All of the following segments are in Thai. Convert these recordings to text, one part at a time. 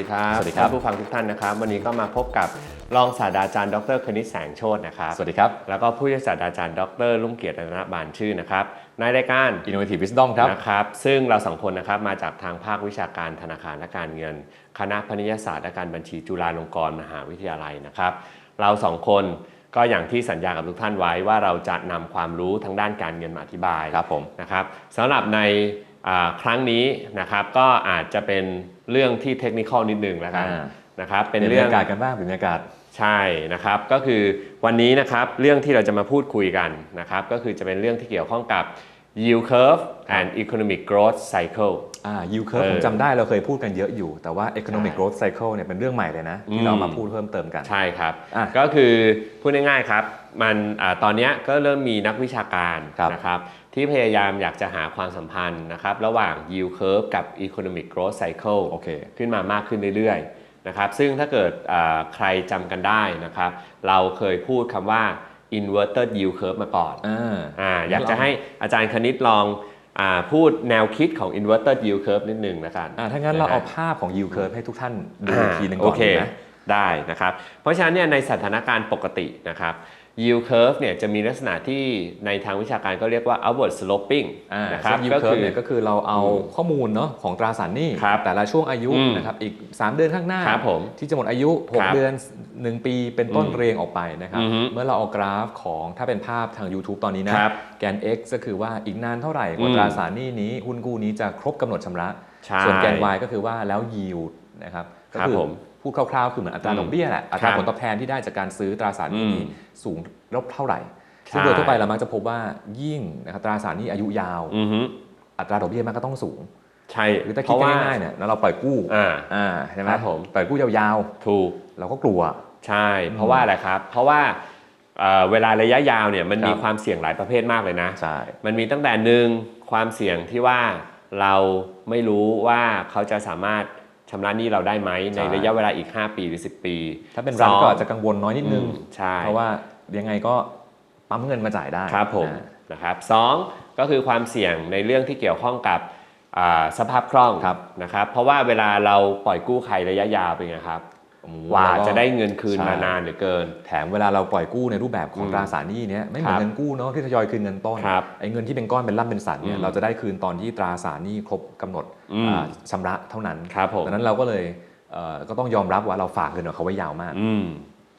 วัสดีครับสวัสดีครับท่านผู้ฟังทุกท่านนะครับ วันนี้ก็มาพบกับรองศาสตราจารย์ดรคณิตแสงโชตนะครับสวัสดีครับ แล้วก็ผู้ช่วยศาสตราจารย์ดรลุ่มเกียรติรัตนบานชื่อนะครับในรายการ Innovative Wisdom ครับนะครับ ซึ่งเราสองคนนะครับมาจากทางภาควิชาการธนาคารและการเงิน คณะพณิยศาสตร์และการบัญชีจุฬาลงกรณ์มหาวิทยาลัยนะครับ เราสองคนก็อย่างที่สัญญากับทุกท่านไว้ว่าเราจะนำความรู้ทางด้านการเงินมาอธิบายครับผมนะครับสำหรับในอ่าครั้งนี้นะครับก็อาจจะเป็น เรื่องที่เทคนิคอลนิดนึงแล้วกันอ่านะครับเป็เป็นนเรื่เรื่อองงบรรยากาศกันบ้างเป็นบรรยากาศใช่นะครับ ก็คือวันนี้นะครับเรื่องที่เราจะมาพูดคุยกันนะครับก็คือจะเป็นเรื่องที่เกี่ยวข้องกับ yield curve and economic growth cycle อ่า yield curve เออผมจำได้เราเคยพูดกันเยอะอยู่ แต่ว่า economic ใช่ growth cycle เนี่ยเป็นเรื่องใหม่เลยนะอืที่มเรามาพูดเพิ่มเติมกัน ใช่ครับอะก็คือพูดง่ายๆครับ มันอาตอนเนี้ยก็เริ่มมีนักวิชาการครับนะครับ ที่พยายามอยากจะหาความสัมพันธ์นะครับระหว่าง yield curve กับ economic growth cycle โอเคขึ้นมามากขึ้นเรื่อยๆนะครับซึ่งถ้าเกิดอ่าใครจำกันได้นะครับเราเคยพูดคำว่า inverted yield curve มาก่อนอ่าอาอยากจะให้อาจารย์คณิตลองอาพูดแนวคิดของ inverted yield curve นิดหนึ่งนะกันอ่าถ้างั้นเราเอาะฮะภาพของ yield curve ให้ทุกท่านดูอีกทีหนึ่งก่อนโอเคดีไหมได้นะครับ เพราะฉะนั้นเนี่ยในสถานการณ์ปกตินะครับ yield curve เนี่ยจะมีลักษณะที่ในทางวิชาการก็เรียกว่า upward sloping อ่านะครับซึ่ง yield ก็คื curve อเนี่ยก็คือเราเอาข้อมูลเนาะของตราสารหนี้ครับแต่ละช่วงอายุอืมนะครับอีก 3 เดือนข้างหน้าครับผมที่จะหมดอายุครับ6เดือน 1 ปีเป็นต้นอืมเรียงออกไปนะครับอือฮึเมื่อเราเอากราฟของถ้าเป็นภาพทาง YouTube ตอนนี้นะครับแกน x ก็คือว่าอีกนานเท่าไหร่กว่าอืมตราสารหนี้นี้หุ้นกู้นี้จะครบกำหนดชำระใช่ส่วนแกน y ก็คือว่าแล้ว yield นะครับก็ครับคือผม พูดคร่าวๆ คือเหมือนอัตราอืมดอกเบี้ยแหละอัตครัราบผลตอบแทนที่ได้จากการซื้อตราสารหนี้นี้อืมสูงลบเท่าไหร่ใช่ซึ่งโดยทั่วไปเรามักจะพบว่ายิ่งนะครับตราสารหนี้อายุยาวอือฮึอัตราดอกเบี้ยมันก็ต้องสูงใช่หรือถ้าเพคิดราะกันว่าง่ายๆเนี่ยแล้วเราปล่อยกู้อ่าอ่าใช่ไหมครับผมปล่อยกู้ยาวถูกๆเราก็กลัวใช่ เพราะว่าอะไรครับ เพราะว่าเอ่อเวลาระยะยาวเนี่ยมันมีครับความเสี่ยงหลายประเภทมากเลยนะใช่มันมีตั้งแต่หนึ่งความเสี่ยงที่ว่าเราไม่รู้ว่าเขาจะสามารถ ชำระหนี้เราได้ไหมในระยะเวลาอีก 5 ปีหรือ 10 ปี ถ้าเป็นรัฐสงก็อาจจะกังวลน้อยนิดนึงอืมใช่เพราะว่ายังไงก็ปั๊มเงินมาจ่ายได้ครับผมอ่านะครับสองก็คือความเสี่ยงในเรื่องที่เกี่ยวข้องกับอ่าสภาพคล่องครับนะครับ เพราะว่าเวลาเราปล่อยกู้ใครระยะยาวเป็นไงครับอืม กว่าแล้วก็จะได้เงินคืนใช่มานานเหลือเกิน แถมเวลาเราปล่อยกู้ในรูปแบบของอืมตราสารหนี้เนี้ยไม่เหมือครันบเงินกู้เนาะที่ทยอยคืนเงินต้นครับไอ้เงินที่เป็นก้อนเป็นล่ำเป็นสันเนี่อืยมเราจะได้คืนตอนที่ตราสารหนี้ครบกำหนดอืมอ่าชำระเท่านั้นครับผมดังนั้นเราก็เลยเอ่อก็ต้องยอมรับว่าเราฝากเงินกับเขาไว้ยาวมากอืม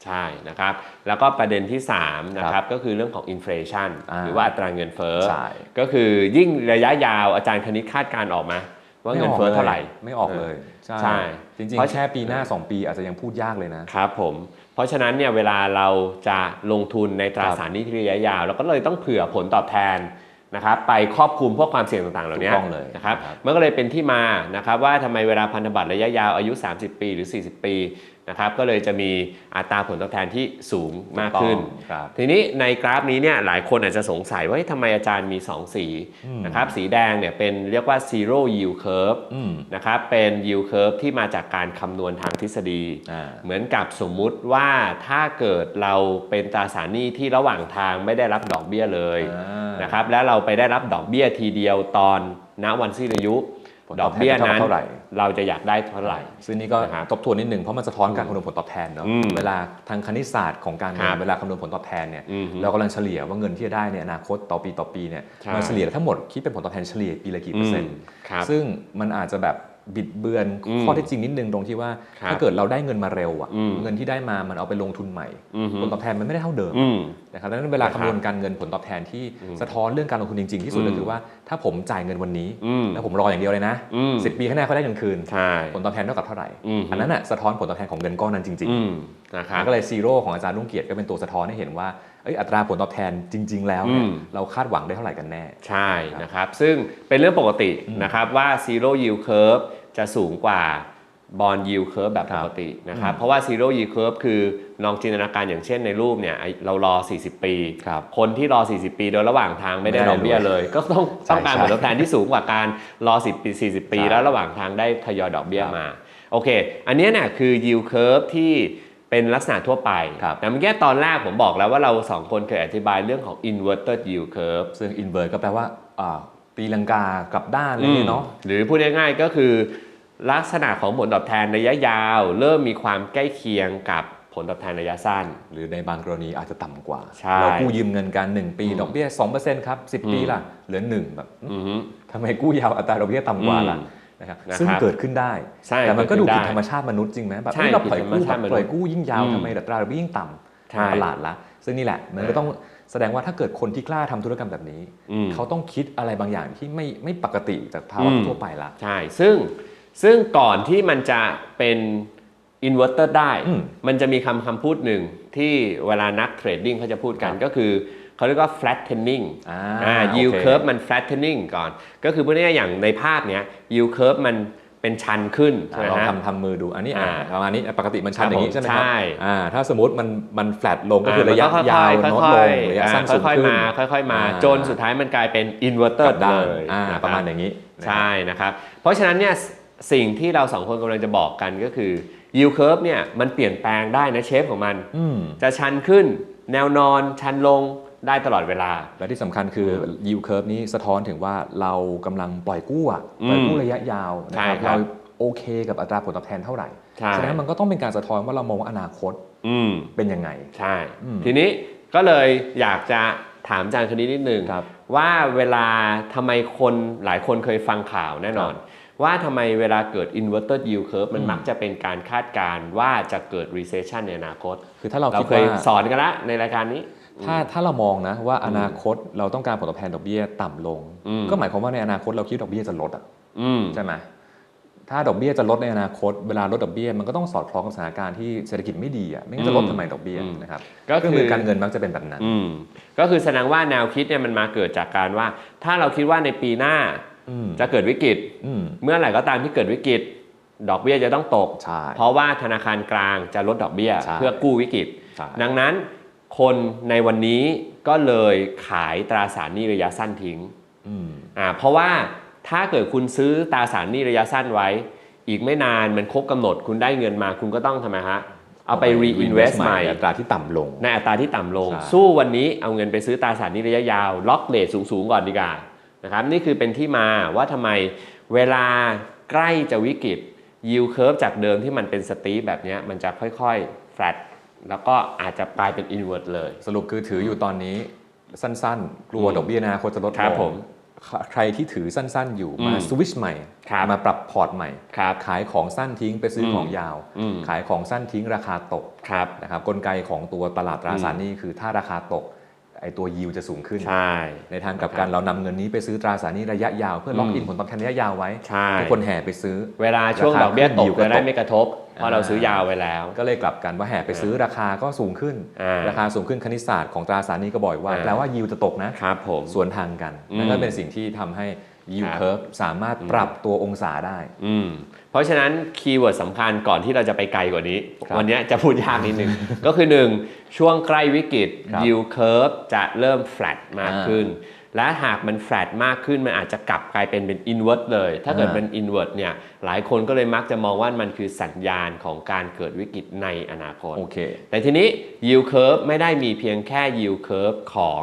ใช่นะครับแล้วก็ประเด็นที่ 3 นะครับก็คือเรื่องของอินฟลชันอ่าหรือว่าอัตราเงินเฟ้อใช่ก็คือยิ่งระยะยาวอาจารย์คณิตคาดการณ์ออกไหมาว่าเงินเฟ้อเท่าไหร่ไม่ออกเลย ใช่ใช่ จริงเพราะๆแค่ปีหน้า 2 ปีอาจจะยังพูดยากเลยนะครับผม เพราะฉะนั้นเนี่ยเวลาเราจะลงทุนในตราครับสารหนี้ที่ระยะยาวเราก็เลยต้องเผื่อผลตอบแทนนะครับไปครอบคลุมพวกความเสี่ยงต่างๆ เหล่านี้ถูกต้องเลยนะครับครับมันก็เลยเป็นที่มานะครับว่าทำไมเวลาพันธบัตรระยะยาวอายุ 30 ปีหรือ 40 ปี นะครับก็เลยจะมีอัตราผลตอบแทนที่สูงมากขึ้นถูต้องครับทีนี้ในกราฟนี้เนี่ยหลายคนอาจจะสงสัยว่าเฮ้ยทำไมอาจารย์มี 2 สีอืมนะครับสีแดงเนี่ยเป็นเรียกว่า zero yield curve อืมนะครับเป็น yield curve ที่มาจากการคำนวณทางทฤษฎีอ่าเหมือนกับสมมุติว่าถ้าเกิดเราเป็นตราสารหนี้ที่ระหว่างทางไม่ได้รับดอกเบี้ยเลยอ่านนะครับแล้วเราไปได้รับดอกเบี้ยทีเดียวตอนณวันสิ้นอายุผล ดตออกบแทนเบี้ยนั้นเท่าไหร่เราจะอยากได้เท่าไหร่ ซึ่งนี่ก็นะครับทบทวนนิดนึงเพราะมันสะท้อนการคำนวณผลตอบแทนเนาะอืมเวลาทางคณิตศาสตร์ของการเงิครันบเวลาคำนวณผลตอบแทนเนี่ยอืมเรากำลังเฉลี่ยว่าเงินที่จะได้ในอนาคตต่อปีต่อปีเนี่ยใช่มันเฉลี่ยทั้งหมดคิดเป็นผลตอบแทนเฉลี่ยปีละกี่เปอร์เซ็นต์ครับซึ่งมันอาจจะแบบ บิดเบือนอืมข้อเท็จจริงนิดนึงตรงที่ว่าครับถ้าเกิดเราได้เงินมาเร็วอะอืมเงินที่ได้มามันเอาไปลงทุนใหม่อืมผลตอบแทนมันไม่ได้เท่าเดิมอืมนะครับดังนั้นเวลานะครับคำนวณการเงินผลตอบแทนที่อืมสะท้อนเรื่องการลงทุนจริง ๆ ที่สุดอืมก็คือว่าถ้าผมจ่ายเงินวันนี้อืมแล้วผมรออย่างเดียวเลยนะอืมสิบปีข้างหน้าเขาได้เงินคืนใช่ผลตอบแทนเท่ากับเท่าไหร่อืมอันนั้นน่ะสะท้อนผลตอบแทนของเงินก้อนนั้นจริงอืมนะคๆรับมันก็เลยซีโร่ของอาจารย์รุ่งเกียรติก็เป็นตัวสะท้อนให้เห็นว่าเอ้ยอัตราผลตอบแทนจริง ๆ แล้วเนี่ยอืมเราคาดหวังได้เท่าไหร่กันแน่ ใช่นะครับ ซึ่งเป็นเรื่องปกติอืมนะครับว่า zero yield curve จะสูงกว่า bond yield curve แบบคปรับกตินะครับอืมเพราะว่า zero yield curve คือลองจินตนาการอย่างเช่นในรูปเนี่ยไอ้เรารอ 40 ปีครับคนที่รอ 40 ปีโดยระหว่างทางไม่ได้ไม่ได้ดอกเบี้ยเลย ก็ต้องใช่ต้องการใช่ผลตอบแทนที่สูงกว่าการรอ 10 ปี 40 ปีใช่แล้วระหว่างทางได้ทยอยดอกเบี้ยครับมา โอเค อันเนี้ยเนี่ยคือ yield curve ที่เป็นลักษณะทั่วไปครับแต่เมื่อกี้ตอนแรกผมบอกแล้วว่าเราสองคนเคยอธิบายเรื่องของ inverted yield curve ซึ่ง invert ก็แปลว่าอ่า ตีลังกากลับด้านอะไรเงี้ยเนาะหรือพูดง่ายๆก็คือลักษณะของผลตอบแทนระยะยาว เริ่มมีความใกล้เคียงกับผลตอบแทนระยะสั้น หรือในบางกรณีอาจจะต่ำกว่าใช่เรากู้ยืมเงินกัน 1 ปีอืมดอกเบี้ย2%ครับ 10 ปีอืมล่ะ เหลือ 1 แบบอือฮึทำไมกู้ยาวอัตราดอกเบี้ยต่ำกว่าล่ะอืมนะครับนะครับซึ่งเกิดขึ้นได้ใช่แต่มันก็ดูเกิดขึ้ผินดได้ธรรมชาติมนุษย์จริงไหมแบบใช่เฮ้ยเราปล่อยผิดธรรมกู้ชาติมนุษย์ปล่อยกู้ยิ่งยาวอืมทำไมอัตราดอกเบี้ยยิ่งต่ำใช่ตลาดละซึ่งนี่แหละมันก็ต้อง แสดงว่าถ้าเกิดคนที่กล้าทำธุรกรรมแบบนี้อืมเขาต้องคิดอะไรบางอย่างที่ไม่ไม่ปกติจากภาวะอืมทั่วไปละใช่ซึ่งซึ่งก่อนที่มันจะเป็นอินเวอร์เตอร์ได้อืมมันจะมีคำคำพูดหนึ่งที่เวลานักเทรดดิ้งเขาจะพูดกันครับก็คือเขาเรียกว่า flattening อ่าอ่าโอเค yield curve มัน flattening ก่อน ก็คือพูดง่ายๆอย่างในภาพเนี้ย yield curve มัน เป็นชันขึ้นใช่ไหมลองฮะทำทำมือดูอันนี้อ่าอ่าประมาณนี้ปกติมันชันครับอย่างนี้ผมใช่ไหมครับใช่อ่าถ้าสมมติมันมันแฟลตลงก็คือระยะมันยาวค่อน้อยๆลค่งอยๆระยะอ่าสั้นสูงค่อยขึ้นๆมาค่อยๆมาอ่าจนสุดท้ายมันกลายเป็น inverter กลับด้านเลยอ่านะคบประมาณอย่างนี้นะครับใช่นะครับเพราะฉะนั้นเนี่ยสิ่งที่เราสองคนกำลังจะบอกกันก็คือ yield curve เนี่ยมันเปลี่ยนแปลงได้นะเชฟของมันอืมจะชันขึ้น แนวนอนชันลง ได้ตลอดเวลา และที่สำคัญคือ yield curve นี้สะท้อนถึงว่าเรากำลังปล่อยกู้อะปล่อยกู้ระยะยาวนะใช่ครับครับเราโอเคกับอัตราผลตอบแทนเท่าไหร่ใช่ ฉะนั้นมันก็ต้องเป็นการสะท้อนว่าเรามองว่าอนาคตอืม เป็นยังไง ใช่ อืมทีนี้ก็เลยอยากจะถามอาจารย์คนนี้นิดนึงครับว่าเวลาทำไมคนหลายคนเคยฟังข่าวแน่นอน ว่าทำไมเวลาเกิด inverted yield curve มันอืม มักจะเป็นการคาดการณ์ว่าจะเกิด recession ในอนาคต คือถ้าเราเราคิดเคยว่า สอนกันละในรายการนี้ ถ้าถ้าเรามองนะว่าอนาคตเราต้องการผลตอบแทนดอกเบี้ยต่ำลงอืมก็หมายความว่าในอนาคตเราคิดดอกเบี้ยจะลดอะอืมใช่ไหมถ้าดอกเบี้ยจะลดในอนาคตเวลาลดดอกเบี้ยมันก็ต้องสอดคล้องกับสถานการณ์ที่เศรษฐกิจไม่ดีอะไม่งั้นจะลดอืมทำไมดอกเบี้ยอืมนะครับก็เครื่องคืมืออการเงินมักจะเป็นแบบนั้นอืมก็คือแสดงว่าแนวคิดเนี่ยมันมาเกิดจากการว่า ถ้าเราคิดว่าในปีหน้าอืมจะเกิดวิกฤตอืมเมื่อไหร่ก็ตามที่เกิดวิกฤต ดอกเบี้ยจะต้องตกใช่เพราะว่าธนาคารกลางจะลดดอกเบี้ยใช่เพื่อกู้วิกฤตใช่ดังนั้น คนในวันนี้ก็เลยขายตราสารหนี้ระยะสั้นทิ้งอืมอ่าเพราะว่าถ้าเกิดคุณซื้อตราสารหนี้ระยะสั้นไว้ อีกไม่นานมันครบกำหนดคุณได้เงินมาคุณก็ต้องทำไมฮะเอาไป reinvest ใหม่อัตราที่ต่ำลง ในอัตราที่ต่ำลงใช่สู้วันนี้เอาเงินไปซื้อตราสารหนี้ระยะยาว ล็อกเลทสูงๆก่อนดีกว่านะครับนี่คือเป็นที่มาว่าทำไมเวลาใกล้จะวิกฤต yield curve จากเดิมที่มันเป็นสตีฟแบบเนี้ยมันจะค่อยๆ flat แล้วก็อาจจะกลายเป็น invert เลย สรุปคือถืออยู่ตอนนี้สั้นๆ กลัวอืมดอกเบี้ยในอนาคตจะลดครับลงผมใครที่ถือสั้นๆ อยู่มาอืมสวิชใหม่ ครับมาปรับพอร์ตใหม่ ครับขายของสั้นทิ้งไปซื้ออมของยาว อืม ขายของสั้นทิ้งราคาตกครับนะครับกลไกของตัวตลาดตราสารหนี้คือถ้าราคาตก ไอตัวยิวจะสูงขึ้น ใช่ ในทางกลับกันเรานำเงินนี้ไปซื้อตราสารหนี้ระยะยาวเพื่อล็อกอินอืมผลตอบแทนระยะยาวไว้ใช่ทุกคนแห่ไปซื้อ เวลาช่วงราคาดอกเบี้ยตขึ้กน yield ก็จะได้ตกไม่กระทบเพราะเราซื้อยาวไว้แล้ว ก็เลยกลับกันว่าแห่ไปซื้อราคาก็สูงขึ้นอ่าราคาสูงขึ้นคณิตศาสตร์ของตราสารหนี้ก็บอกว่าอ่าแปลว่ายิวจะตกนะครับผมสวนทางกันอืมนั่นก็เป็นสิ่งที่ทำให้ yield ครับ curve สามารถปรับตัวองศาได้อืม เพราะฉะนั้นคีย์เวิร์ดสำคัญก่อนที่เราจะไปไกลกว่านี้ครับวันนี้จะพูดยากนิดนึง ก็คือ 1 ช่วงใกล้วิกฤตครับ yield curve จะเริ่ม flat มากอ่าขึ้น และหากมัน flat มากขึ้น มันอาจจะกลับกลายเป็นเป็น invert เลย ถ้าเกิดอ่าเป็น invert เนี่ยหลายคนก็เลยมักจะมองว่ามันคือสัญญาณของการเกิดวิกฤตในอนาคตโอเคแต่ทีนี้ yield curve ไม่ได้มีเพียงแค่ yield curve ของ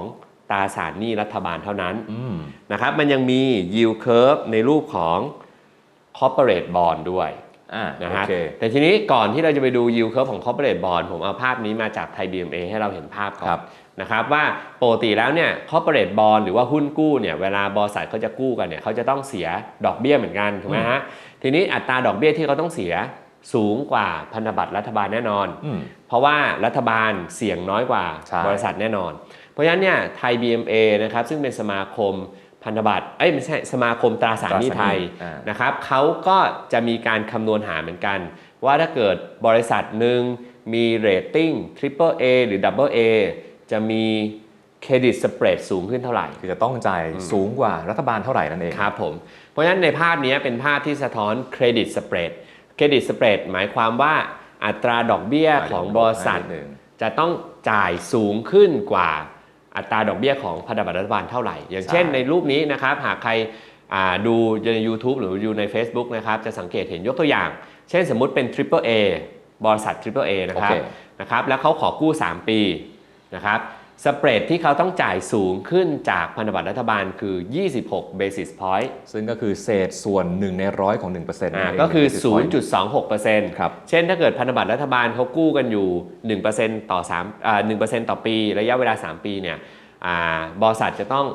ตราสารหนี้รัฐบาลเท่านั้นอืมนะครับมันยังมี yield curve ในรูปของ corporate bond ด้วยอ่านะโอฮะเคแต่ทีนี้ก่อนที่เราจะไปดู yield curve ของ corporate bond ผมเอาภาพนี้มาจากไทย BMA ให้เราเห็นภาพก่อครันบนะครับว่าปกติแล้วเนี่ย corporate bond หรือว่าหุ้นกู้เนี่ยเวลาบริษัทเขาจะกู้กันเนี่ยเขาจะต้องเสียดอกเบี้ยเหมือนกันถูกไหมฮะทีนี้อัตราดอกเบี้ยที่เขาต้องเสียสูงกว่าพันธบัตรรัฐบาลแน่นอนอืมเพราะว่ารัฐบาลเสี่ยงน้อยกว่าใช่บริษัทแน่นอน เพราะฉะนั้นเนี่ยไทย BMA นะครับซึ่งเป็นสมาคม พันธบัตรเอ้ยไม่ใช่สมาคมตราสารหนี้ไทยอ่านะครับเขาก็จะมีการคำนวณหาเหมือนกัน ว่าถ้าเกิดบริษัทหนึ่งมีเรตติ้ง Triple A หรือ Double A จะมีเครดิตสเปรดสูงขึ้นเท่าไหร่ คือจะต้องจ่ายสูงกว่ารัฐบาลเท่าไหร่นั่นเองครับผมเพราะฉะนั้นในภาพนี้เป็นภาพที่สะท้อนเครดิตสเปรดเครดิตสเปรดหมายความว่าอัตราดอกเบี้ยของบริษัทหนึ่งจะต้องจ่ายสูงขึ้นกว่า อัตราดอกเบี้ยของพันธบัตรรัฐบาลเท่าไหร่ อย่างเช่นใช่ในรูปนี้นะครับหากใครอ่าดูใน YouTube หรือดูใน Facebook นะครับจะสังเกตเห็นยกตัวอย่าง เช่นสมมุติเป็น Triple A บริษัท Triple A นะครับโอเคนะครับแล้วเขาขอกู้ 3 ปีนะครับ สเปรดที่เขาต้องจ่ายสูงขึ้นจากพันธบัตรรัฐบาลคือ 26 basis point ซึ่งก็คือเศษส่วน 1 ในร้อยของ1%นั่นอ่าเงก็คือ basis point 0.26%ครับ เช่นถ้าเกิดพันธบัตรรัฐบาลเขากู้กันอยู่ 1%ต่อ3อ่า1%ต่อปี ระยะเวลา 3 ปีเนี่ยอ่าบริษัทจะต้อง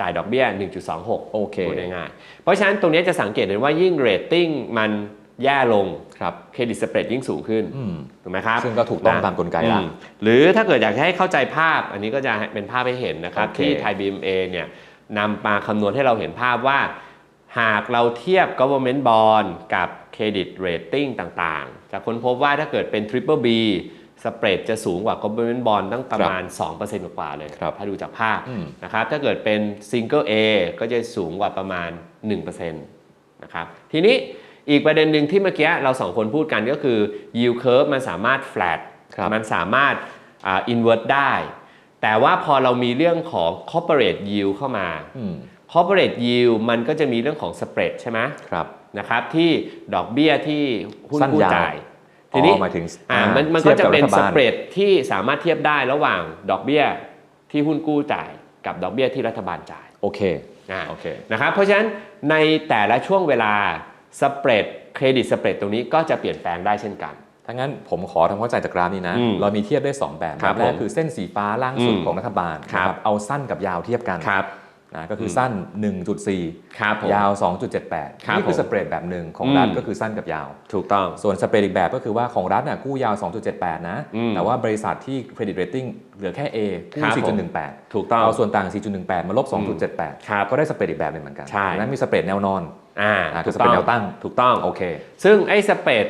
จ่ายดอกเบี้ย 1.26 โอเคพูดง่ายๆเพราะฉะนั้นตรงนี้จะสังเกตเห็นว่ายิ่งเรตติ้งมัน แย่ลงครับเครดิตสเปรดยิ่งสูงขึ้นอืมถูกไหมครับซึ่งก็ถูกต้องนะตามกลไกละอืมหรือถ้าเกิดอยากจะให้เข้าใจภาพ อันนี้ก็จะเป็นภาพให้เห็นนะครับโอเคที่ไทย BMA เนี่ยนำมาคำนวณให้เราเห็นภาพว่า หากเราเทียบ government bond กับเครดิต rating ต่างๆ จะค้นพบว่าถ้าเกิดเป็น triple B สเปรดจะสูงกว่า government bond ตั้งประมาณ 2%กว่าๆเลยครับถ้าดูจากภาพอืมนะครับถ้าเกิดเป็น single A ก็จะสูงกว่าประมาณ 1%นะครับทีนี้ อีกประเด็นหนึ่งที่เมื่อกี้เราสองคนพูดกันก็คือ yield curve มันสามารถ flat ครับมันสามารถอ่า invert ได้ แต่ว่าพอเรามีเรื่องของ corporate yield เข้ามาอืม corporate yield มันก็จะมีเรื่องของ spread ใช่ไหมครับนะครับที่ดอกเบี้ยที่หุ้นสั้นกู้ยาวจ่ายอ๋อทีนี้หมายถึงอ่าอ่ามันมันเทีก็ยบจะกับเป็นรัฐสบาลเปรดที่สามารถเทียบได้ระหว่างดอกเบี้ยที่หุ้นกู้จ่ายกับดอกเบี้ยที่รัฐบาลจ่ายโอเคอ่าโอเคนะครับเพราะฉะนั้นในแต่ละช่วงเวลา สเปรดเครดิตสเปรดตรงนี้ก็จะเปลี่ยนแปลงได้เช่นกัน ถ้างั้นผมขอทำเข้าใจจากกราฟนี้นะ อืมเรามีเทียบได้ 2 แบบครัแบบบแรกผมคือเส้นสีฟ้าล่างสุดอืมของรัฐบาลครับ นะเอาสั้นกับยาวเทียบกัน ครับ นะก็คือสั้น 1.4 ครับผมยาวครับ2.78 นี่คือผมสเปรดแบบหนึ่งของอืมรัฐก็คือสั้นกับยาว ถูกต้อง ส่วนสเปรดอีกแบบก็คือว่าของรัฐน่ะกู้ยาว 2.78 นะอืมแต่ว่าบริษัทที่เครดิตเรตติ้งเหลือแค่ A กู้ครับผม4.18 ถูกต้อง เอาส่วนต่าง 4.18 มาลบ 2.78ครับก็ได้สเปรดอีกแบบหนึ่งเหมือนกันใช่ดังนั้นมีสเปรดแนวนอนอ่าอ่าคือถูกต้องสเปรดแนวตั้ง ถูกต้อง โอเค ซึ่งไอ้สเปรด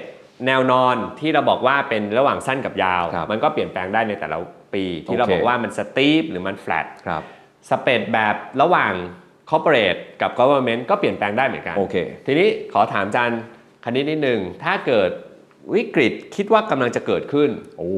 แนวนอนที่เราบอกว่าเป็นระหว่างสั้นกับยาวครับมันก็เปลี่ยนแปลงได้ในแต่ละปีที่เราโอเคบอกว่ามันสตีฟหรือมันแฟลตครับ สเปรดแบบระหว่าง corporate กับ government ก็เปลี่ยนแปลงได้เหมือนกัน โอเค ทีนี้ขอถามอาจารย์คณิตนิดหนึ่งถ้าเกิดวิกฤตคิดว่ากำลังจะเกิดขึ้น โอ้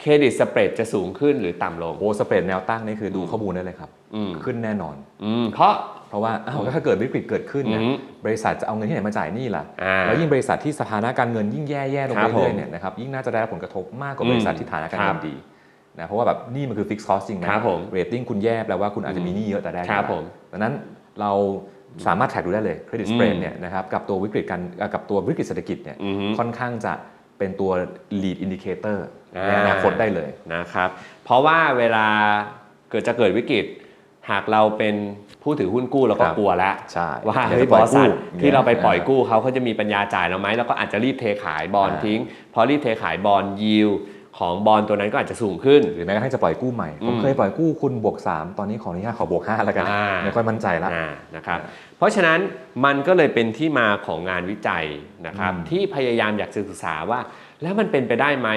เครดิตสเปรดจะสูงขึ้นหรือต่ำลงโหสเปรดแนวตั้งนี่คือดูข้อมูลได้เลยครับ อืมขึ้นแน่นอน อืมเพราะ เพราะว่าอ้าวถ้าเกิดวิกฤตเกิดขึ้นเนี่ยอือฮึบริษัทจะเอาเงินที่ไหนมาจ่ายหนี้ล่ะ อ่าแล้วยิ่งบริษัทที่สถานะการเงินยิ่งแย่ๆลงครับเรื่อยผมๆเนี่ยนะครับยิ่งน่าจะได้รับผลกระทบมากกว่าอืมบริษัทที่ฐานะการคเงิรันบดี นะเพราะว่าแบบหนี่มันคือฟิกซ์คอสจริงนะครับผมเรตติ้งคุณแย่แปลว่าคุณอาจจะมีหนี้เยอะแต่แรกครับก็ได้ผมดังนั้นเราสามารถแท็กดูได้เลยเครดิตสเปรดเนี่ยนะครับกับตัววิกฤตการเอ่อกับตัววิกฤตเศรษฐกิจเนี่ยอือฮึค่อนข้างจะเป็นตัว lead indicator อ่าในอนาคตได้เลยนะครับ เพราะว่าเวลาเกิดจะเกิดวิกฤต หากเราเป็นผู้ถือหุ้นกู้เราก็ครับกลัวแล้วใช่ว่าอยากเฮ้ยจะบปล่อยริษัทกู้ที่เราไปปล่อยอ่ากู้เขาเขาจะมีปัญญาจ่ายเราไหมแล้วก็อาจจะรีบเทขายบอลอ่าทิ้ง พอรีบเทขายบอลยิว ของบอลตัวนั้นก็อาจจะสูงขึ้น หรือแม้กระทั่งจะปล่อยกู้ใหม่ ผมอืมเคยปล่อยกู้คุณบวก 3 ตอนนี้ขออนุญาตขอบวก 5 แล้วกันอ่าไม่ค่อยมั่นใจละอ่านะครับเพราะฉะนั้นมันก็เลยเป็นที่มาของงานวิจัยนะครับอืมที่พยายามอยากจะศึกษาว่า แล้วมันเป็นไปได้ไหม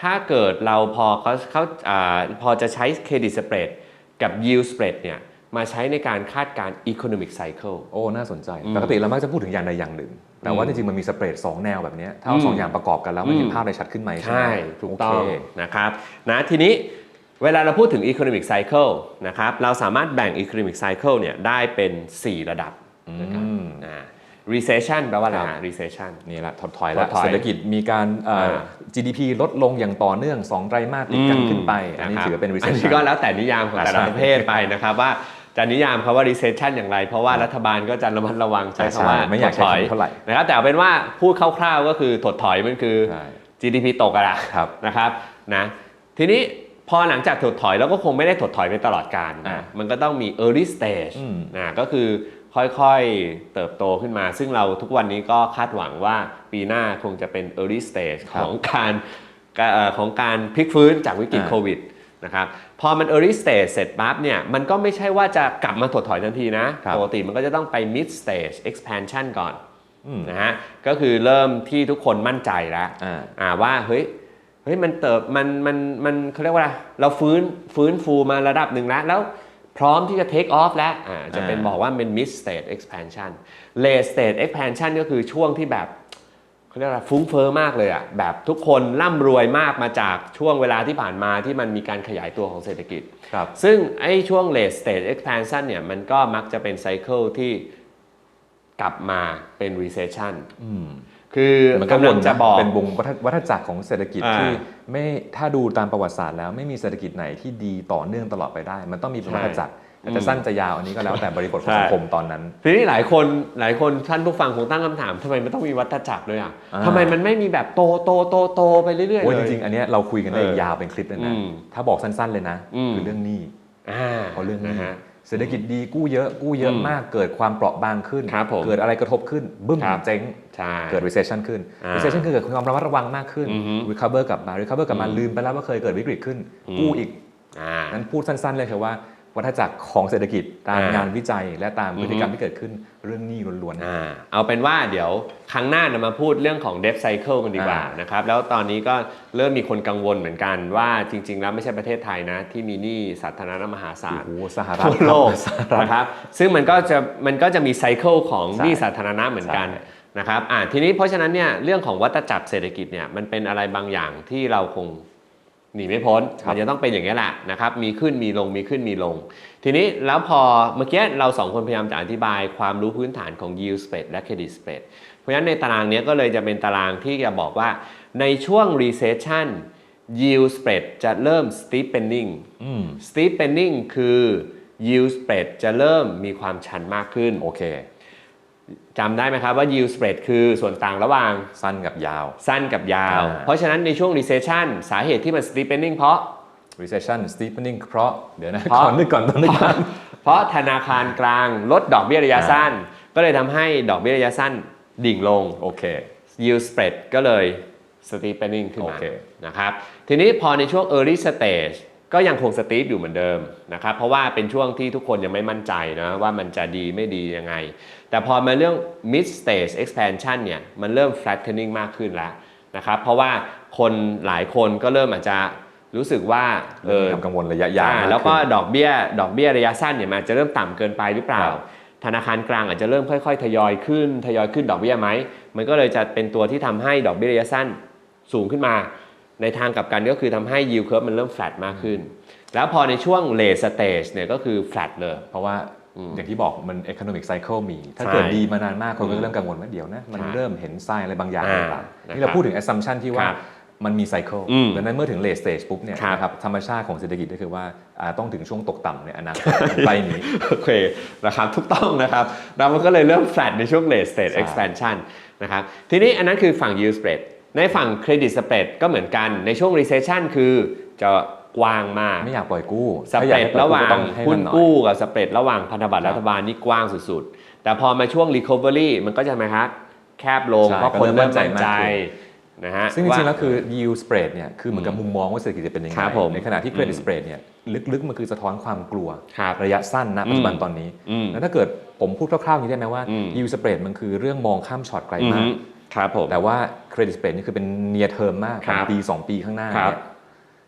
ถ้าเกิดเราพอเขาเขาอ่าพอจะใช้เครดิตสเปรดกับ yield spread เนี่ยมาใช้ในการคาดการณ์ economic cycle โอ้ น่าสนใจอืมปกติเรามักจะพูดถึงอย่างใดอย่างหนึ่ง แต่ว่าอืจมริงๆมันมีสเปรดสองแนวแบบเนี้ยถ้าเอาอืมสองอย่างประกอบกันแล้วมันอืมเห็นภาพได้ชัดขึ้นไหมใช่ไหมใช่ถูกต้องโเคนะครับนะทีนี้เวลาเราพูดถึง economic cycle นะครับเราสามารถแบ่ง economic cycle เนี่ยได้เป็น 4 ระดับนะครับอืมอ่า recession แปลว่าอะไรครัฮะบ recession นี่แหละถดถอยแล้วถดถอยเศรษฐกิจมีการเอ่ออ่า GDP ลดลงอย่างต่อเนื่อง 2 ไตรมาสติดกันขึ้นไป อันนี้ะครับถือว่าเป็นอัน recession นี้ก็แล้วแต่นิยามของแต่ละอ่าใช่ประเทศไปนะครับว่า จะนิยามคำว่า recession อย่างไร เพราะว่ารัฐบาลก็จะระมัดระวังใช้ใช่คำว่าไม่อยากถดถอยใช้คำเท่าไหร่นะครับแต่เอาเป็นว่าพูดคร่าวๆก็คือถดถอยมันคือใช่ GDP ตกอะละครับนะครับนะทีนี้พอหลังจากถดถอยแล้วก็คงไม่ได้ถดถอยไปตลอดกาลอ่านะมันก็ต้องมี early stage อืมนะก็คือค่อยๆเติบโตขึ้นมา ซึ่งเราทุกวันนี้ก็คาดหวังว่าปีหน้าคงจะเป็น early stage ของการเอ่อของการพลิกฟื้นจากวิกฤตอ่าโควิดนะครับ พอมัน early stage เสร็จปั๊บเนี่ยมันก็ไม่ใช่ว่าจะกลับมาถดถอยทันทีนะ ครับปกติมันก็จะต้องไป mid stage expansion ก่อนอืมนะฮะก็คือเริ่มที่ทุกคนมั่นใจแล้วอ่า อ่าว่าเฮ้ยเฮ้ยมันเติบมันมันมันเขาเรียกว่าอะไรเราฟื้นฟื้นฟูมาระดับหนึ่งแล้ว แล้วพร้อมที่จะ take off แล้วอ่าจะเป็นอ่า บอกว่าเป็น mid stage expansion late stage expansion ก็คือช่วงที่แบบ เขาเรียกว่าฟุ้งเฟ้อมากเลยอะแบบทุกคนร่ำรวยมากมาจากช่วงเวลาที่ผ่านมาที่มันมีการขยายตัวของเศรษฐกิจ ครับ ซึ่งไอ้ช่วง late stage expansion เนี่ยมันก็มักจะเป็นไซเคิลที่กลับมาเป็น recession อืมคือมันก็กำลังจะบอกเป็นวงวัฏวัฏจักรของเศรษฐกิจอ่าที่ไม่ถ้าดูตามประวัติศาสตร์แล้วไม่มีเศรษฐกิจไหนที่ดีต่อเนื่องตลอดไปได้ มันต้องมีเป็นใช่วัฏจักรแต่อื จะมสั้นจะยาวอันนี้ก็แล้วแต่บริบทของใช่สังคมตอนนั้น ทีนี้หลายคนหลายคนท่านผู้ฟังคงตั้งคำถามทำไมมันต้องมีวัฏจักรด้วยอะอ่าทำไมมันไม่มีแบบโตโตโตโตไปเรื่อยๆโอ้ยเลจยริงๆอันเนี้ยเราคุยกันได้เออยาวเป็นคลิปเลยนะอืมถ้าบอกสั้นๆเลยนะอืมคือเรื่องหนี้อ่าเพราะเรื่องหนี้นะฮะเศรษฐกิจดีกู้เยอะกู้เยอะอืมมากเกิดความเปราะบางขึ้นครับผมเกิดอะไรกระทบขึ้น บึ้มครับเจ๊งใช่เกิด recession ขึ้นอ่า recession คือเกิดความระมัดระวังมากขึ้นอือฮึ recover กลับมา recover กลับมาอืมลืมไปแล้วว่าเคยเกิดวิกฤตขึ้นอืมกู้อีกอ่านั้นพูดสั้นๆเลยคือว่า วัฏจักรของเศรษฐกิจตามอ่างงานวิจัย และตามอือฮึพฤติกรรมที่เกิดขึ้นเรื่องหนี้ล้วนอ่าเอาเป็นว่าเดี๋ยวครั้งหน้าเรามาพูดเรื่องของ debt cycle กันดีกว่าอ่านนะครับแล้วตอนนี้ก็เริ่มมีคนกังวลเหมือนกันว่าจริง ๆ แล้วไม่ใช่ประเทศไทยนะ ที่มีหนี้สาธารณะมหาๆศาลโอ้โหสหรัฐทั่วโลกสหรัฐนะครับซึ่งมันก็จะมันก็จะมีไซเคิลของใช่หนี้สาธารณะเหมือนกันใช่นะครับอ่าทีนี้เพราะฉะนั้นเนี่ยเรื่องของวัฏจักรเศรษฐกิจเนี่ยมันเป็นอะไรบางอย่างที่เราคง หนีไม่พ้นมันจะต้องเป็นอย่างนี้ยแหละนะครับ มีขึ้นมีลงมีขึ้นมีลง ทีนี้แล้วพอเมื่อกี้เราสองคนพยายามจะอธิบายความรู้พื้นฐานของ yield spread และ credit spread เพราะฉะนั้นในตารางเนี้ยก็เลยจะเป็นตารางที่จะบอกว่าในช่วง recession yield spread จะเริ่ม steepening อืม steepening คือ yield spread จะเริ่มมีความชันมากขึ้นโอเค จำได้ไหมครับว่า yield spread คือส่วนต่างระหว่างสั้นกับยาว สั้นกับยาว อ่า เพราะฉะนั้นในช่วง recession สาเหตุที่มัน steepening เพราะ recession steepening เพราะเดี๋ยวนะเพราะ ก่อนนึกก่อนต้องนึกก่อน เพราะธนาคารกลางลดดอกเบี้ยระยะสั้น ก็เลยทำให้ดอกเบี้ยระยะสั้นดิ่งลง โอเค yield spread ก็เลย steepening ขึ้นมาโอเค นะครับ ทีนี้พอในช่วง early stage ก็ยังคง steep อยู่เหมือนเดิมนะครับ เพราะว่าเป็นช่วงที่ทุกคนยังไม่มั่นใจนะว่ามันจะดีไม่ดียังไง แต่พอมาเรื่อง mid stage expansion เนี่ยมันเริ่ม flattening มากขึ้นแล้วนะครับเพราะว่าคนหลายคนก็เริ่มอาจจะรู้สึกว่าเอเริ่มอมีความกังวลระยะยาวอ่ามากแล้วก็ขึ้นดอกเบี้ยดอกเบี้ยระยะสั้นเนี่ยมันอาจจะเริ่มต่ำเกินไปหรือเปล่าครับธนาคารกลางอาจจะเริ่มค่อยๆ ทยอยขึ้น ทยอยขึ้นดอกเบี้ยไหมมันก็เลยจะเป็นตัวที่ทำให้ดอกเบี้ยระยะสั้นสูงขึ้นมา ในทางกลับกันก็คือทำให้ yield curve มันเริ่ม flat มากขึ้น แล้วพอในช่วง late stage เนี่ยก็คือ flat เลย เพราะว่าอืมอย่างที่บอกมัน economic cycle มี ถ้าใช่เกิดดีมานานมากคนก็อืมเริ่มกังวลว่าเดี๋ยวนะ มันใช่เริ่มเห็นไซน์อะไรบางอย่างอ่าต่างนะครับๆนี่เราพูดถึง assumption ที่ว่าครับมันมี cycle อืมดังนั้นเมื่อถึง late stage ปุ๊บเนี่ยครับนะครับธรรมชาติของเศรษฐกิจก็คือว่าอ่าต้องถึงช่วงตกต่ำในอนาคตใกล้นี้โอเคนะครับถูกต้องนะครับแล้วมันก็เลยเริ่ม flat ในช่วง late stage ใช่ expansion นะครับทีนี้อันนั้นคือฝั่ง yield spread ในฝั่ง credit spread ก็เหมืมือนกันในช่วง recession คือจะกว้างมาก ไม่อยากปล่อยกู้สถ้าเปอยากรดให้ปล่อยระหว่างก็ต้องให้หุ้มันนหน่อยกู้กับสเปรดระหว่างพันธบัตรครับรัฐบาลนี่กว้างสุดๆ แต่พอมาช่วง recovery มันก็จะไหมครับแคบลงใช่เพราะก็คนเริ่เริ่มมมั่มั่นนใจใจมากขึ้นะฮะซึ่งจริงๆว่าแล้วคือ yield spread เนี่ยคือเหมือนกับมุมมองว่าเศรษฐกิจจะเป็นยังไงครับผมในขณะที่ credit อืม spread เนี่ยลึกๆมันคือสะท้อนความกลัวครับระยะสั้นณปัจจุบันอืมตอนนี้อืมแล้วถ้าเกิดผมพูดคร่าวๆอย่างนี้ได้ไหมว่าอืม yield spread มันคือเรื่องมองข้ามช็อตไกลอือมาฮึก ครับผมแต่ว่า credit spread นี่คือเป็น near term มากครับปี 2 ปีข้างหน้าครับ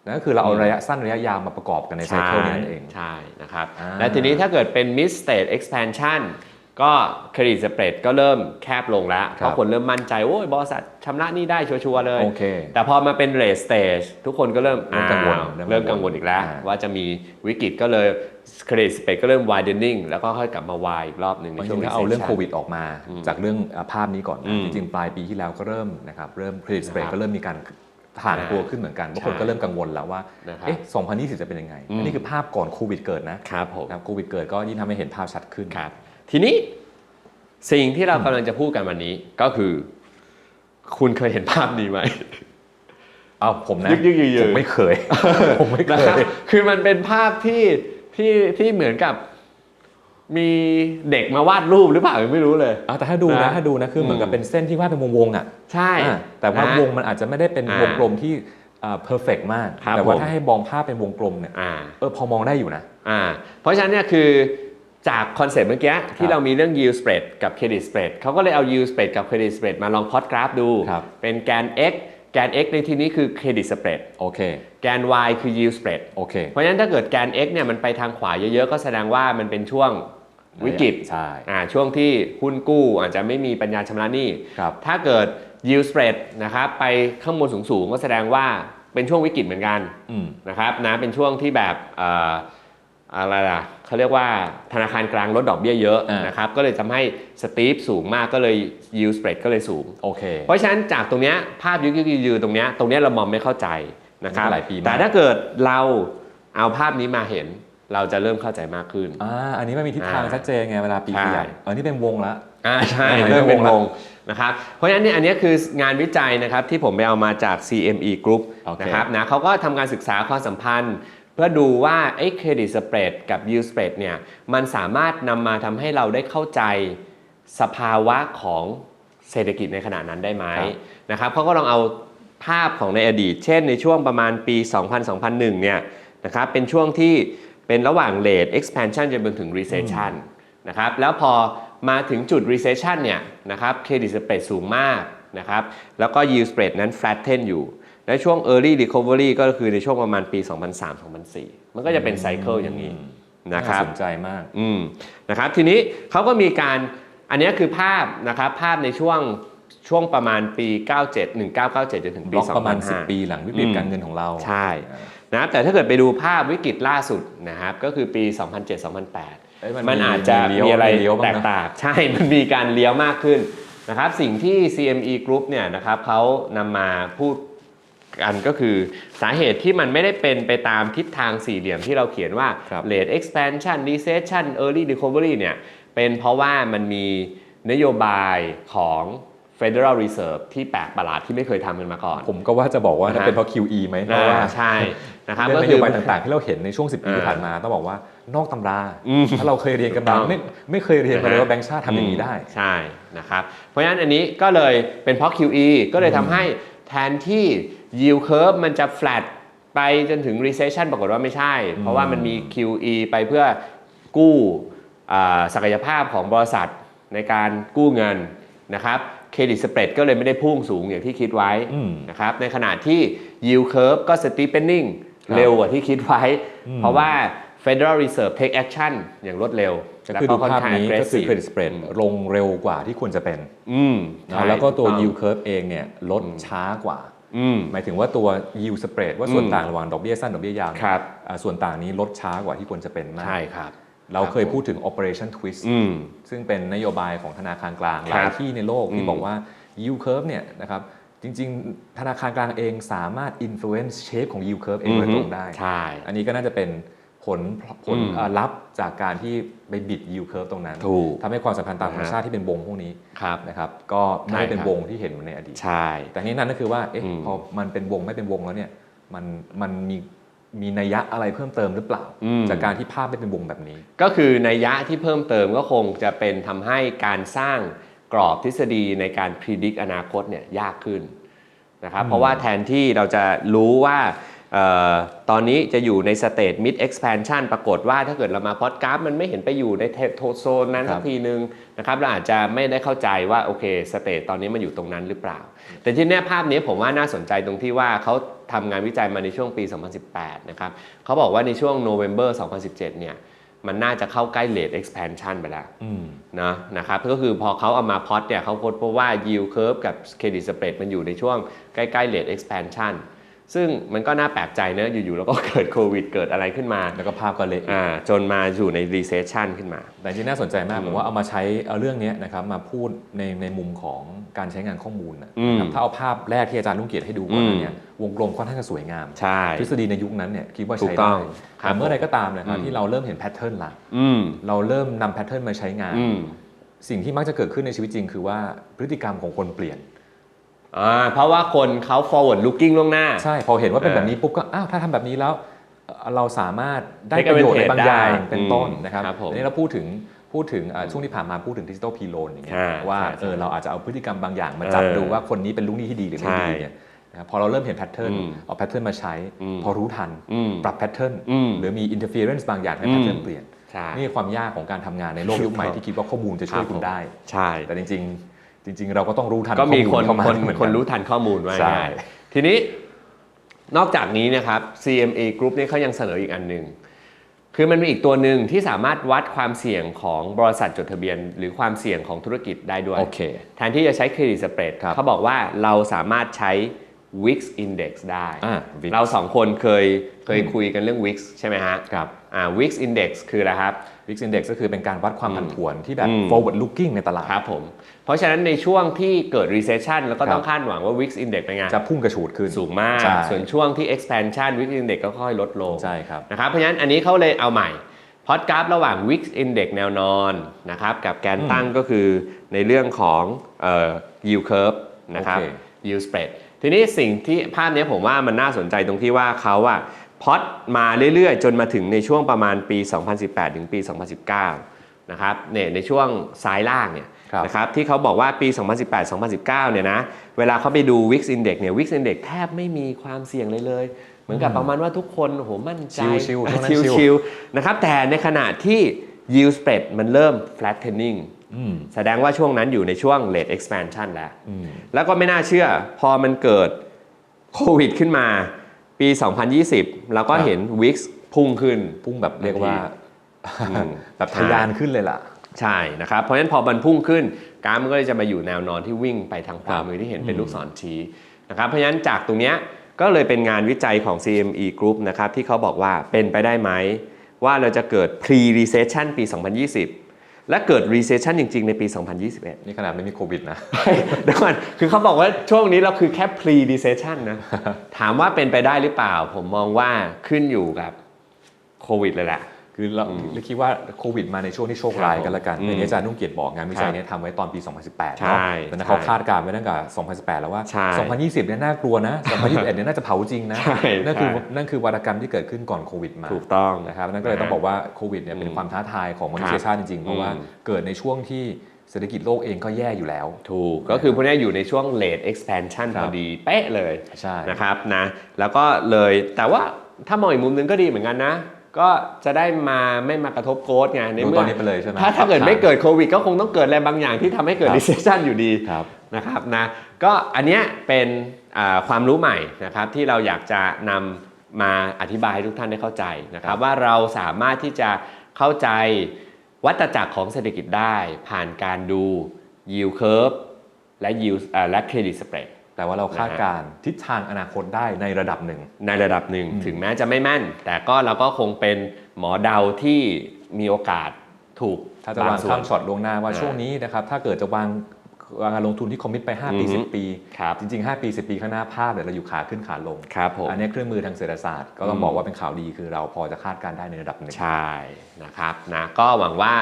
เนี่ยนั่นก็คือเราเอาอืมระยะสั้นระยะยาวมาประกอบกันในไซเคิลนี้นั่นเอง ใช่นะครับอ่าและทีนี้ถ้าเกิดเป็น mid stage expansion ก็เครดิตสเปรดก็เริ่มแคบลงแล้วเพราะคนเริ่มมั่นใจโอ้ยบริษัทชำระหนี้ได้ชัวร์ๆเลยโอเคแต่พอมาเป็น late stage ทุกคนก็เริ่มเริ่มกังวลอ้าวเริ่เริ่มมกักังงววลลอีกแล้วอ่าว่าจะมีวิกฤตก็เลยเครดิตสเปรดก็เริ่ม widening แล้วก็ค่อยกลับมา wide อีกรอบหนึ่งในจช่วริงงๆถ้าเอาเรื่อง recession โควิดออกมาอืมจากเรื่องอ่าภาพนี้ก่อนอืนะมจริงๆปลายปีที่แล้วก็เริ่มนะครับเริ่ม credit นะ spread ครับก็เริ่มมีการถ่านอ่าตัวขึ้นเหมือนกันเพราะคนใช่ก็เริ่มกังวลแล้วว่านะครับเอ๊ะ 2020 จะเป็นยังไงอืมอันนี้คือภาพก่อนโควิดเกิดนะ ครับผมนะครับโควิดเกิดก็ยิ่งทำให้เห็นภาพชัดขึ้นครับ ทีนี้สิ่งที่เรากำลังจะพูดกันวันนี้ก็คือ คุณเคยเห็นภาพนี้ไหมเอาผมนะยึกยึกยือยือผมไม่เคย ผมไม่เคนะครับย คือมันเป็นภาพที่ที่ที่เหมือนกับมีเด็กมาวาดรูปหรือเปล่ายังไม่รู้เลยเอาแต่ถ้าดูนะนะถ้าดูนะคือเหมือนกับอืม เป็นเส้นที่วาดเป็นวงๆอะใช่ อ่าแต่ว่านะวงมันอาจจะไม่ได้เป็นอ่าวงกลมที่อ่า perfect มาก ครับแต่ว่าผม ถ้าให้มองภาพเป็นวงกลมเนี่ยอ่า เออพอมองได้อยู่นะ อ่าเพราะฉะนั้นเนี่ยคือ จากคอนเซ็ปต์เมื่อกี้คที่รับเรามีเรื่อง yield spread กับ credit spread เขาก็เลยเอา yield spread กับ credit spread มาลองพอดกราฟดูครับเป็นแกน x แกน x ในที่นี้คือ credit spread โอเค แกน y คือ yield spread โอเค เพราะฉะนั้นถ้าเกิดแกน x เนี่ยมันไปทางขวาเยอะๆ ก็แสดงว่ามันเป็นช่วงวิกฤตใช่อ่าช่วงที่หุ้นกู้อาจจะไม่มีปัญญาชำระหนี้ครับถ้าเกิด yield spread นะครับไปข้างบนสูงๆ ก็แสดงว่าเป็นช่วงวิกฤตเหมือนกันอืมนะครับนะเป็นช่วงที่แบบเอ่ออะไรล่ะ เขาเรียกว่าธนาคารกลางลดดอกเบี้ยเยอะอ่านนะครับก็เลยทำให้สตีฟสูงมากก็เลย yield spread ก็เลยสูงโอเคเพราะฉะนั้นจากตรงเนี้ยภาพยุกยืยืนตรงเนี้ยตรงเนี้ยเรามองไม่เข้าใจนะครับหลายปีมากแต่ถ้าเกิดเราเอาภาพนี้มาเห็นเราจะเริ่มเข้าใจมากขึ้นอ่าอันนี้มันมีทิศทางอ่าชัดเจนไงเวลาปีใช่ขยายอันนี้เป็นวงละอ่าใช่อ่าเริ่มเป็นเริ่วมงวงนะครับเพราะฉะนั้นเนี่ยอันเนี้ยคืองานวิจัยนะครับที่ผมไปเอามาจาก CME Group โอเคนะครับนะเขาก็ทำการศึกษาความสัมพันธ์เพื่อดูว่าไอ้เครดิตสเปรดกับ yield spread เนี่ยมันสามารถนำมาทำให้เราได้เข้าใจสภาวะของเศรษฐกิจในขณะนั้นได้ไหมครับนะครับเขาก็ลองเอาภาพของในอดีต เช่นในช่วงประมาณปี 2000-2001 เนี่ยนะครับเป็นช่วงที่เป็นระหว่าง rate expansion จนไปถึง recession นะครับแล้วพอมาถึงจุด recession เนี่ยนะครับเครดิตสเปรดสูงมากนะครับแล้วก็ yield spread นั้น flatten อยู่ และช่วง early recovery ก็คือในช่วงประมาณปี 2003-2004 มันก็จะเป็นไซเคิลอย่างนี้นะครับาสนใจมากอืมนะครับทีนี้เขาก็มีการอันนี้คือภาพนะครับภาพในช่วงช่วงประมาณปี 97 1997จนถึงบปีล็อกประมาณ2005 10 ปีหลังวิกฤตอืมการเงินของเรา ใช่นะครับแต่ถ้าเกิดไปดูภาพวิกฤตล่าสุดนะครับก็คือปี 2007-2008เอ้ยมันอาจจะเลี้ยวมีอะไรเลี้ยวบ้างแตนะกต่างใช่ มันมีการเลี้ยวมากขึ้นนะครับสิ่งที่ CME Group เนี่ยนะครับเขานำมาพูด กันก็คือสาเหตุที่มันไม่ได้เป็นไปตามทิศทางสี่เหลี่ยมที่เราเขียนว่าครับ rate expansion recession early recovery เนี่ยเป็นเพราะว่ามันมีนโยบายของ Federal Reserve ที่แปลกประหลาดที่ไม่เคยทำกันมาก่อน ผมก็ว่าจะบอกว่านะฮะถ้าเป็นเพราะ QE ไหมเพราะว่าอ่าใช่นะครับเรื่องก็นคืโยอบายต่างๆ ที่เราเห็นในช่วง 10 ปีที่อ่าผ่านมาต้องบอกว่านอกตำราอืมถ้าเราเคยเรียนกันมาถูกต้องไม่ไม่เคยเรียนมาเลยว่าแบงก์ชาติทำอย่างนี้ได้ใช่นะครับเพราะฉะนั้นอันนี้ก็เลยเป็นเพราะ QE ก็เลยทำให้แทนที่ yield curve มันจะ flat ไปจนถึง recession ปรากฏว่าไม่ใช่ เพราะว่ามันมี QE ไปเพื่อกู้อ่าศักยภาพของบริษัทในการกู้เงินนะครับเครดิตสเปรดก็เลยไม่ได้พุ่งสูงอย่างที่คิดไว้อืมนะครับในขณะที่ yield curve ก็ steepening ครับเร็วกว่าที่คิดไว้อืมเพราะว่า Federal Reserve take action อย่างรวดเร็วก็คือดูภาพนี้ก็คือ aggressive credit spread ลงเร็วกว่าที่ควรจะเป็นอืมนะใช่แล้วก็ตัวถูต้อง yield curve เองเนี่ยลดช้ากว่าอืม หมายถึงว่าตัว yield spread ว่าส่วนอืมต่างระหว่างดอกเบี้ยสั้นดอกเบี้ยยาวเนี่ยครับอ่าส่วนต่างนี้ลดช้ากว่าที่ควรจะเป็นมากใช่ครับเราเคยพูดถึง operation twist อืมซึ่งเป็นนโยบายของธนาคารกลางคหรับลายที่ในโลกที่อืมบอกว่า yield curve เนี่ยนะครับจริง ๆ ธนาคารกลางเองสามารถ influence shape ของ yield curve เองโดยตรงได้ใช่อันนี้ก็น่าจะเป็น ผลผลอืมเอ่อลับจากการที่ไปบิด yield curve ตรงนั้นถูกทำให้ความสัมพันธ์ตามธรรมชาติที่เป็นวงพวกนี้ครับนะครับก็ไม่ได้เป็นใช่ครับวงที่เห็นเหมือนในอดีตใช่ แต่นี้นั่นก็คือว่าเอ๊ะอืมพอมันเป็นวงไม่เป็นวงแล้วเนี่ยมันมันมีมีนัยยะอะไรเพิ่มเติมหรือเปล่าอืมจากการที่ภาพไม่เป็นวงแบบนี้ ก็คือในยยะที่เพิ่มเติมก็คงจะเป็นทำให้การสร้างกรอบทฤษฎีในการพิจิตรอนาคตเนี่ยยากขึ้นนะครับอืมเพราะว่าแทนที่เราจะรู้ว่าเอ่อ ตอนนี้จะอยู่ในสเต e mid expansion ปรากฏว่าถ้าเกิดเรามาพอดกราฟมันไม่เห็นไปอยู่ในโทโซนนั้นสักทีนึงนะครับเราอาจจะไม่ได้เข้าใจว่าโอเคสเต e ตอนนี้มันอยู่ตรงนั้นหรือเปล่า แต่ที่เนี้ยภาพนี้ผมว่าน่าสนใจตรงที่ว่าเขาทำงานวิจัยมาในช่วงปี 2018 นะครับเขาบอกว่าในช่วงโนเวม ber 2017 เนี่ยมันน่าจะเข้าใกล้ rate expansion ไปแล้วอืมนะนะครับก็คือพอเขาเอามาพอดเนี่ยเขาพบว่า yield curve กับ credit spread มันอยู่ในช่วงใกล้ๆ rate expansion ซึ่งมันก็น่าแปลกใจเนอะอยู่ๆ แล้วก็เกิดโควิดเกิดอะไรขึ้นมา แล้วก็ภาพก็เละอ่าจนมาอยู่ใน recession ขึ้นมา แต่จริงๆน่าสนใจมากอืมผมว่าเอามาใช้เอาเรื่องเนี้ยนะครับมาพูดในในมุมของการใช้งานข้อมูลนะอืมครับถ้าเอาภาพแรกที่อาจารย์ลุงเกียรติให้ดูก่อนอืมเนี่ย วงกลมค่อนข้างจะสวยงาม ใช่ ทฤษฎีในยุคนั้นเนี่ยคิดว่าถูใช้กต้ได้องครับแต่เมื่อไรก็ตามนะครับอืมที่เราเริ่มเห็นแพทเทิร์นละอืมเราเริ่มนำแพทเทิร์นมาใช้งานอืมสิ่งที่มักจะเกิดขึ้นในชีวิตจริง คือว่าพฤติกรรมของคนเปลี่ยน อ่าเพราะว่าคนเขา forward looking ล่วงหน้า ใช่ พอเห็นว่าเป็นอ่าแบบนี้ปุ๊บก็อ้าวถ้าทำแบบนี้แล้วเอ่อเราสามารถได้ Take ประโยชน์ใน advantage บางอย่างได้เป็นต้นอืมนะครับครับผมอันนี้เราพูดถึงพูดถึงอ่าช่วงที่ผ่านมาพูดถึงดิจิ t a ลพีโลนอย่างเงี้ยอ่าว่าใช่เออเราอาจจะเอาพฤติกรรมบางอย่างมาจับเออดูว่าคนนี้เป็นลูกหนี้ที่ดีหรือไม่ดีใช่เนี่ยนะครับพอเราเริ่มเห็นแพทเทิร์นอืมเอาแพทเทิร์นมาใช้ อืม พอรู้ทัน อืม ปรับแพทเทิร์นอืมหรือมีอินเ r อร์เฟ n c e บางอย่างให้อืมแพทเทิร์นเปลี่ยน ใช่ นี่คือความยากของการทำงานในโลกยุคใหม่ที่คิดว่าข้อมูลจะช่วยครับคุณได้ ใช่ แต่จริงๆ จริง ๆ เราก็ต้องรู้ทันก็มีคนข้อลเข้ามาคนเหมือกัคนรู้ทันข้อมูลไว้ใช่ง่ายทีนี้นอกจากนี้นะครับ CMA Group เนี่ยเขายังเสนออีกอันหนึ่งคือมันมีอีกตัวหนึ่งที่สามารถวัดความเสี่ยงของบริษัทจดทะเบียน หรือความเสี่ยงของธุรกิจได้ด้วยโอเคแทนที่จะใช้เครดิตสเปรดครับเขาบอกว่าเราสามารถใช้ Wix Index ได้อ่า VIX เราสองคนเคยเคยคุยกันเรื่อง Wix ใช่ไหมฮะครับ อ่า Wix Index คืออะไรครับ Wix Index ก็คือเป็นการวัดความผันผวนที่แบบอืม forward looking ในตลาดครับผม เพราะฉะนั้นในช่วงที่เกิด recession แล้วก็ต้องครับคาดหวังว่า Wix Index เป็นไงจะพุ่งกระฉูดขึ้นสูงมากใช่ส่วนช่วงที่ expansion Wix Index ก็ค่อยลดลงใช่ครับนะครับเพราะฉะนั้นอันนี้เขาเลยเอาใหม่พอดกราฟระหว่าง Wix Index แนวนอนนะครับกับแกนตั้งก็คือในเรื่องของเอ่อ yield curve นะครับโอเค yield spread ทีนี้สิ่งที่ภาพนี้ผมว่ามันน่าสนใจตรงที่ว่าเขาอะ พอดมาเรื่อยๆ จนมาถึงในช่วงประมาณปี 2018 ถึงปี 2019 นะครับเนี่ยในช่วงซ้ายล่างเนี่ยครับนะครับที่เขาบอกว่าปี 2018-2019 เนี่ยนะเวลาเขาไปดู Wix Index เนี่ย Wix Index แทบไม่มีความเสี่ยงเลยเลย เหมือนกับประมาณว่าทุกคนโอ้โหมั่นใจชิลๆช่วงนั้นชิลชิลชิลนะครับแต่ในขณะที่ yield spread มันเริ่ม flattening อืมแสดงว่าช่วงนั้นอยู่ในช่วง late expansion แล้วอืมแล้วก็ไม่น่าเชื่อพอมันเกิดโควิดขึ้นมา ปี 2020 เราก็ครับเห็น Wix พุ่งขึ้นพุ่งแบบเรียกว่าอืมแบบทะยานขึ้นเลยล่ะ ใช่นะครับ เพราะฉะนั้นพอมันพุ่งขึ้นกราฟมันก็เลยจะมาอยู่แนวนอนที่วิ่งไปทางขวาครับมือที่เห็นเป็นอืมลูกศรชี้นะครับเพราะฉะนั้นจากตรงเนี้ยก็เลยเป็นงานวิจัยของ CME Group นะครับที่เขาบอกว่าเป็นไปได้ไหมว่าเราจะเกิด pre recession ปี 2020 และเกิด recession จริง ๆ ในปี 2021 นี่ขนาดไม่มีโควิดนะเดี๋ยวก่อนคือเขาบอกว่าช่วงนี้เราคือแค่ pre recession นะ ถามว่าเป็นไปได้หรือเปล่า ผมมองว่าขึ้นอยู่กับโควิดเลยแหละ คือเราเราคิดว่าโควิดมาในช่วงที่โชคร้ายกันละกันอืมอย่างที่อาจารย์นุ่งเกียรติบอกงานวิจัครับยเนี้ทำไว้ตอนปี 2018ใช่เนาะตอนนั้นใช่เขาคาดการณ์ไว้ตั้งแต่2018 แล้วว่าใช่2020เนี่ยน่ากลัวนะ 2021เนี่ยน่าจะเผาจริงนะใช่นั่นคือใช่นั่นคือวาตกรรมที่เกิดขึ้นก่อนโควิดมาถูกต้องนะครับนั่นก็เลยต้องบอกว่าโควิดเนี่ยเป็นความท้าทายของมนุษยชาติจริงๆ เพราะว่าอืมเกิดในช่วงที่เศรษฐกิจโลกเองก็แย่อยู่แล้ว ถูก ก็คือพวกนี้อยู่ในช่วง late expansion ครัพบอดีเป๊ะเลยใช่นะครับนะแล้วก็เลยแต่ว่าถ้ามองอีกมุมหนึงก็ดีเหมือนกันนะ ก็จะได้มาไม่มากระทบโกดไงในดูเมื่ตอนนี้ไปเลยใช่ไหมถ้าถ้าเกิดไม่เกิดโควิดก็คงต้องเกิดอะไรบางอย่างที่ทำให้เกิดครับ recession อยู่ดีครับ นะครับนะก็อันเนี้ยเป็นอ่าความรู้ใหม่นะครับที่เราอยากจะนำมาอธิบายให้ทุกท่านได้เข้าใจนะครับว่าเราสามารถที่จะเข้าใจวัฏจักรของเศรษฐกิจได้ ผ่านการดู yield curve และ yield อ่าและ credit spread แต่ว่าเราคาดการณ์ทิศทางอนาคตได้ในระดับหนึ่ง ในระดับหนึ่งถึงแม้จะไม่แม่น แต่ก็เราก็คงเป็นหมอเดาที่มีโอกาสถูกถ้าจะวางบส่วข้านมช็อตลวงหน้าว่าอ่าช่วงนี้นะครับถ้าเกิดจะวางวางการลงทุนที่คอมมิตไป 5 ปีอือฮึ10 ปีครับจริง ๆ 5 ปี 10 ปีข้างหน้าภาพเนี่ยเราอยู่ขาขึ้นขาลงครับผมอันนี้เครื่องมือทางเศรษฐศาสตร์ก็ต้องบอกว่าเป็นข่าวดีคือเราพอจะคาดการณ์ได้ในระดับหนึ่งใช่นะครับนะก็หวังว่า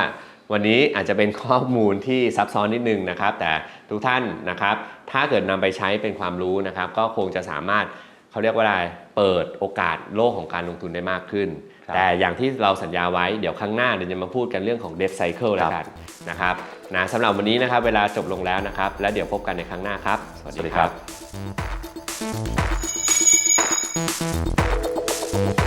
วันนี้อาจจะเป็นข้อมูลที่ซับซ้อนนิดนึงนะครับ แต่ทุกท่านนะครับ ถ้าเกิดนำไปใช้เป็นความรู้นะครับ ก็คงจะสามารถเขาเรียกว่าอะไรเปิดโอกาสโลกของการลงทุนได้มากขึ้นครับแต่อย่างที่เราสัญญาไว้เดี๋ยวครั้งหน้าเดี๋ยวจะมาพูดกันเรื่องของ debt cycle แล้วกันนะครับนะสำหรับวันนี้นะครับ เวลาจบลงแล้วนะครับ แล้วเดี๋ยวพบกันในครั้งหน้าครับ สวัสสวัสดีดีคครัรับบ